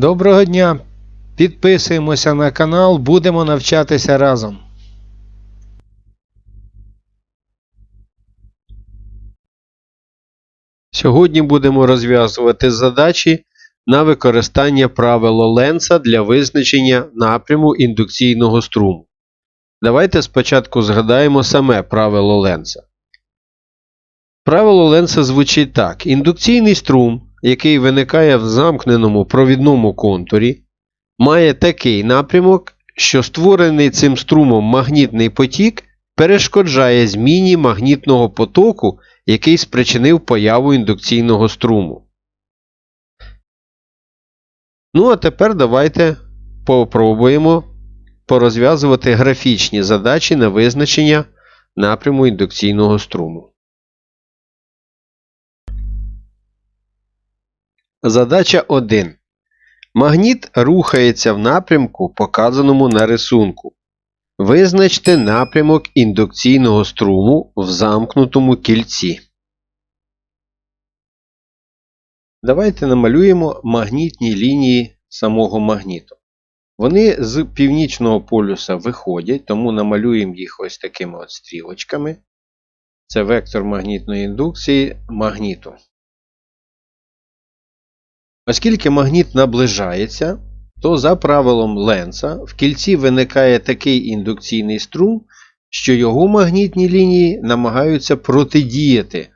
Доброго дня! Підписуємося на канал, будемо навчатися разом. Сьогодні будемо розв'язувати задачі на використання правила Ленца для визначення напряму індукційного струму. Давайте спочатку згадаємо саме правило Ленца. Правило Ленца звучить так: індукційний струм, який виникає в замкненому провідному контурі, має такий напрямок, що створений цим струмом магнітний потік перешкоджає зміні магнітного потоку, який спричинив появу індукційного струму. Ну, а тепер давайте попробуємо порозв'язувати графічні задачі на визначення напряму індукційного струму. Задача 1. Магніт рухається в напрямку, показаному на рисунку. Визначте напрямок індукційного струму в замкнутому кільці. Давайте намалюємо магнітні лінії самого магніту. Вони з північного полюса виходять, тому намалюємо їх ось такими от стрілочками. Це вектор магнітної індукції магніту. Оскільки магніт наближається, то за правилом Ленца в кільці виникає такий індукційний струм, що його магнітні лінії намагаються протидіяти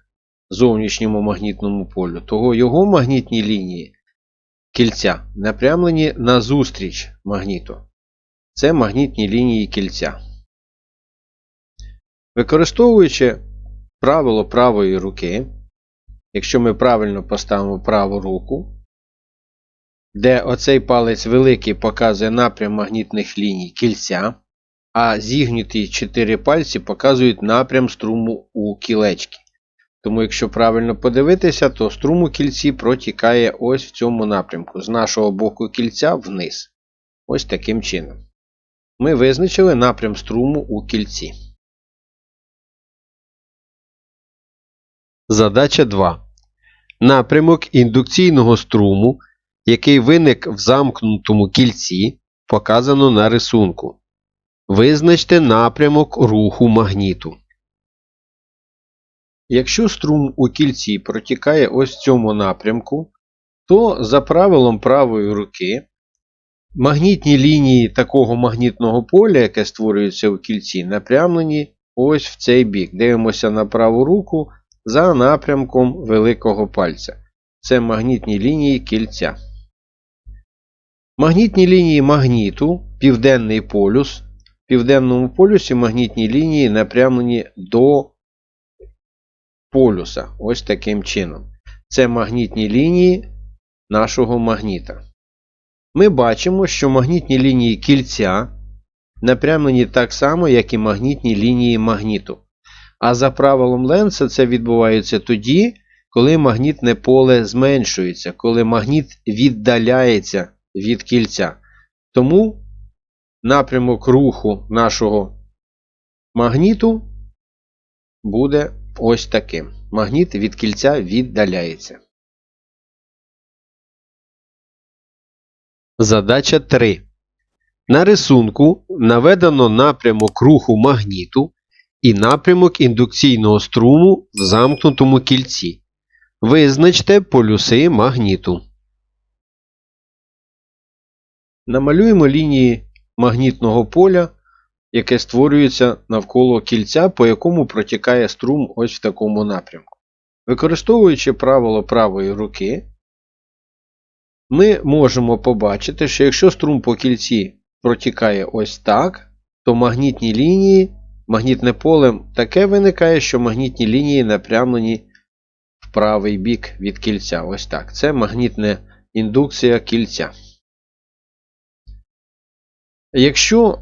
зовнішньому магнітному полю. Того його магнітні лінії кільця напрямлені назустріч магніту. Це магнітні лінії кільця. Використовуючи правило правої руки, якщо ми правильно поставимо праву руку, де оцей палець великий показує напрям магнітних ліній кільця, а зігнуті чотири пальці показують напрям струму у кілечки. Тому, якщо правильно подивитися, то струм у кільці протікає ось в цьому напрямку, з нашого боку кільця вниз. Ось таким чином. Ми визначили напрям струму у кільці. Задача 2. Напрямок індукційного струму який виник в замкнутому кільці, показано на рисунку. Визначте напрямок руху магніту. Якщо струм у кільці протікає ось в цьому напрямку, то за правилом правої руки магнітні лінії такого магнітного поля, яке створюється у кільці, напрямлені ось в цей бік. Дивимося на праву руку за напрямком великого пальця. Це магнітні лінії кільця. Магнітні лінії магніту, Південний полюс. В південному полюсі магнітні лінії напрямлені до полюса. Ось таким чином. Це магнітні лінії нашого магніта. Ми бачимо, що магнітні лінії кільця напрямлені так само, як і магнітні лінії магніту. А за правилом Ленца це відбувається тоді, коли магнітне поле зменшується, коли магніт віддаляється від кільця. Тому напрямок руху нашого магніту буде ось таким. Магніт від кільця віддаляється. Задача 3. На рисунку наведено напрямок руху магніту і напрямок індукційного струму в замкнутому кільці. Визначте полюси магніту. Намалюємо лінії магнітного поля, яке створюється навколо кільця, по якому протікає струм ось в такому напрямку. Використовуючи правило правої руки, ми можемо побачити, що якщо струм по кільці протікає ось так, то магнітні лінії, магнітне поле таке виникає, що магнітні лінії напрямлені в правий бік від кільця. Ось так. Це магнітна індукція кільця. Якщо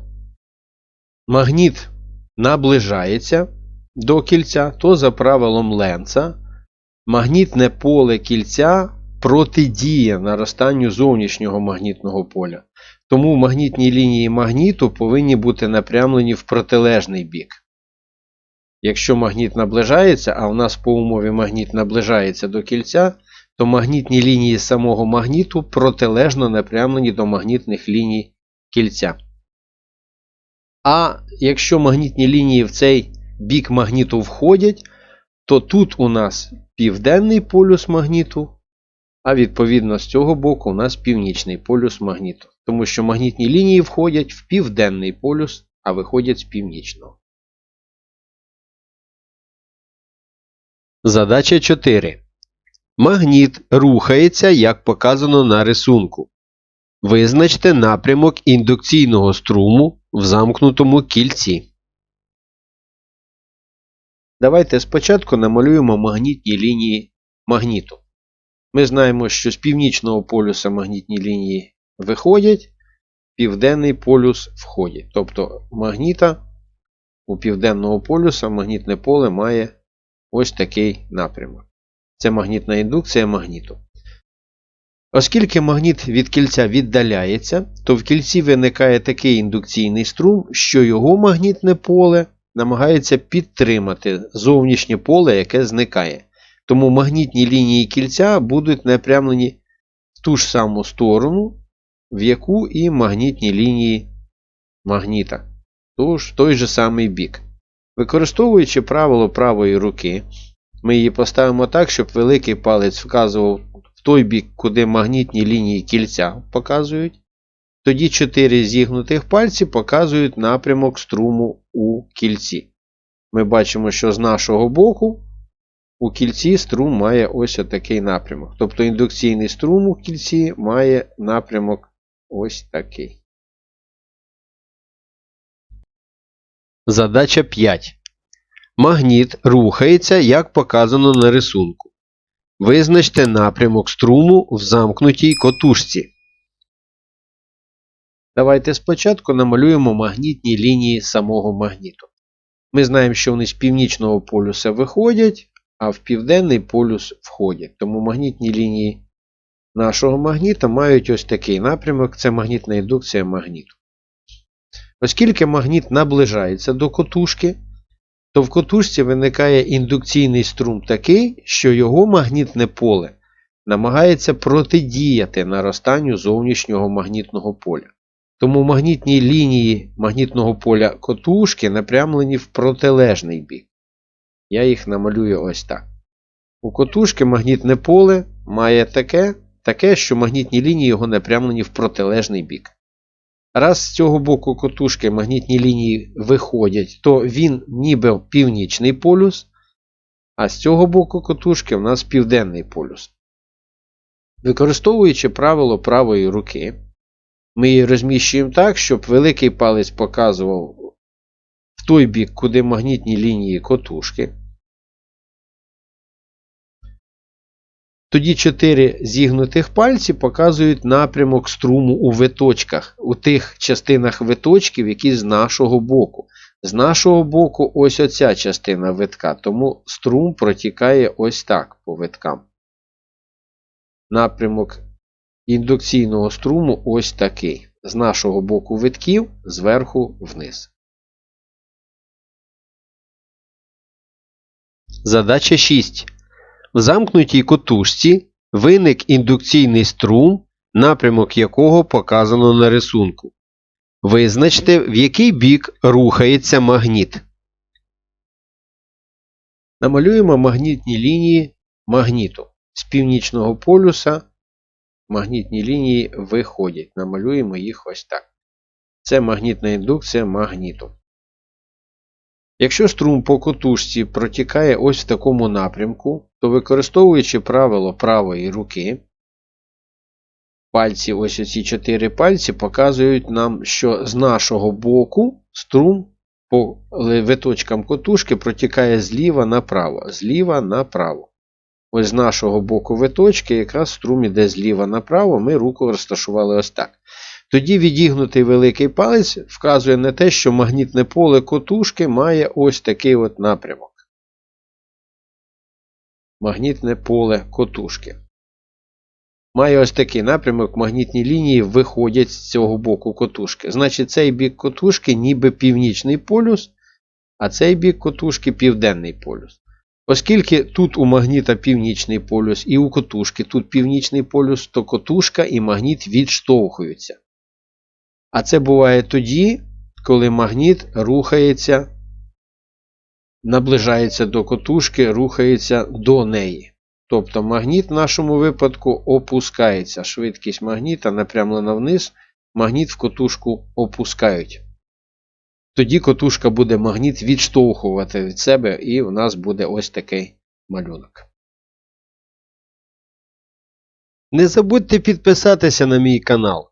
магніт наближається до кільця, то за правилом Ленца магнітне поле кільця протидіє наростанню зовнішнього магнітного поля. Тому магнітні лінії магніту повинні бути напрямлені в протилежний бік. Якщо магніт наближається, а у нас по умові магніт наближається до кільця, то магнітні лінії самого магніту протилежно напрямлені до магнітних ліній кільця. А якщо магнітні лінії в цей бік магніту входять, то тут у нас південний полюс магніту, а відповідно з цього боку у нас північний полюс магніту. Тому що магнітні лінії входять в південний полюс, а виходять з північного. Задача 4. Магніт рухається, як показано на рисунку. Визначте напрямок індукційного струму в замкнутому кільці. Давайте спочатку намалюємо магнітні лінії магніту. Ми знаємо, що з північного полюса магнітні лінії виходять, південний полюс входить. Тобто магніта у південного полюса магнітне поле має ось такий напрямок. Це магнітна індукція магніту. Оскільки магніт від кільця віддаляється, то в кільці виникає такий індукційний струм, що його магнітне поле намагається підтримати зовнішнє поле, яке зникає. Тому магнітні лінії кільця будуть напрямлені в ту ж саму сторону, в яку і магнітні лінії магніта. Тож той же самий бік. Використовуючи правило правої руки, ми її поставимо так, щоб великий палець вказував в той бік, куди магнітні лінії кільця показують. Тоді чотири зігнутих пальці показують напрямок струму у кільці. Ми бачимо, що з нашого боку у кільці струм має ось такий напрямок. Тобто індукційний струм у кільці має напрямок ось такий. Задача 5. Магніт рухається, як показано на рисунку. Визначте напрямок струму в замкнутій котушці. Давайте спочатку намалюємо магнітні лінії самого магніту. Ми знаємо, що вони з північного полюса виходять, а в південний полюс входять. Тому магнітні лінії нашого магніта мають ось такий напрямок це магнітна індукція магніту. Оскільки магніт наближається до котушки, то в котушці виникає індукційний струм такий, що його магнітне поле намагається протидіяти наростанню зовнішнього магнітного поля. Тому магнітні лінії магнітного поля котушки напрямлені в протилежний бік. Я їх намалюю ось так. У котушки магнітне поле має таке, таке, що магнітні лінії його напрямлені в протилежний бік. Раз з цього боку котушки магнітні лінії виходять, то він ніби північний полюс, а з цього боку котушки в нас південний полюс. Використовуючи правило правої руки, ми її розміщуємо так, щоб великий палець показував в той бік, куди магнітні лінії котушки. Тоді чотири зігнутих пальці показують напрямок струму у виточках, у тих частинах виточків, які з нашого боку. З нашого боку ось оця частина витка, тому струм протікає ось так по виткам. Напрямок індукційного струму ось такий. З нашого боку витків зверху вниз. Задача 6. В замкнутій котушці виник індукційний струм, напрямок якого показано на рисунку. Визначте, в який бік рухається магніт. Намалюємо магнітні лінії магніту. З північного полюса магнітні лінії виходять. Намалюємо їх ось так. Це магнітна індукція магніту. Якщо струм по котушці протікає ось в такому напрямку, то використовуючи правило правої руки, пальці, ось оці чотири пальці показують нам, що з нашого боку струм по виточкам котушки протікає зліва направо. Зліва направо. Ось з нашого боку виточки, якраз струм іде зліва направо, ми руку розташували ось так. Тоді відігнутий великий палець вказує на те, що магнітне поле котушки має ось такий от напрямок. Магнітне поле котушки. Має ось такий напрямок, магнітні лінії виходять з цього боку котушки. Значить, цей бік котушки ніби північний полюс, а цей бік котушки південний полюс. Оскільки тут у магніта північний полюс і у котушки тут північний полюс, то котушка і магніт відштовхуються. А це буває тоді, коли магніт рухається, наближається до котушки, рухається до неї. Тобто магніт в нашому випадку опускається. Швидкість магніта напрямлена вниз, магніт в котушку опускають. Тоді котушка буде магніт відштовхувати від себе, і у нас буде ось такий малюнок. Не забудьте підписатися на мій канал.